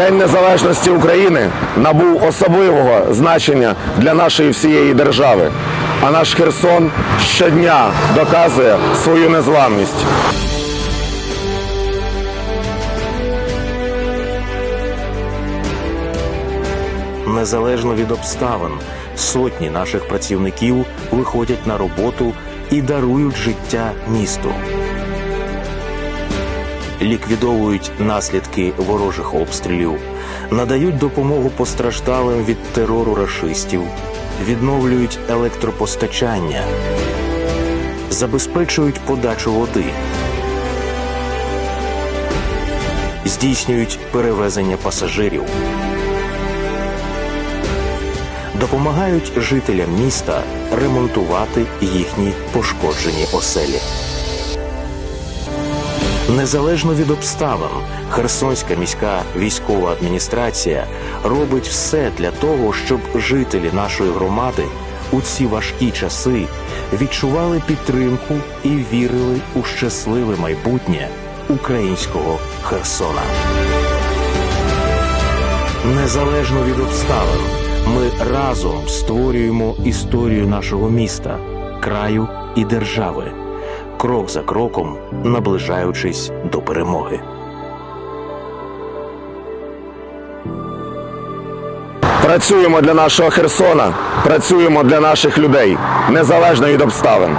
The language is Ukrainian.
День Незалежності України набув особливого значення для нашої всієї держави. А наш Херсон щодня доказує свою незламність. Незалежно від обставин, сотні наших працівників виходять на роботу і дарують життя місту. Ліквідовують наслідки ворожих обстрілів, надають допомогу постраждалим від терору рашистів, відновлюють електропостачання, забезпечують подачу води, здійснюють перевезення пасажирів допомагають жителям міста ремонтувати їхні пошкоджені оселі. Незалежно від обставин, Херсонська міська військова адміністрація робить все для того, щоб жителі нашої громади у ці важкі часи відчували підтримку і вірили у щасливе майбутнє українського Херсона. Незалежно від обставин, ми разом створюємо історію нашого міста, краю і держави, крок за кроком наближаючись до перемоги. Працюємо для нашого Херсона, працюємо для наших людей, незалежно від обставин.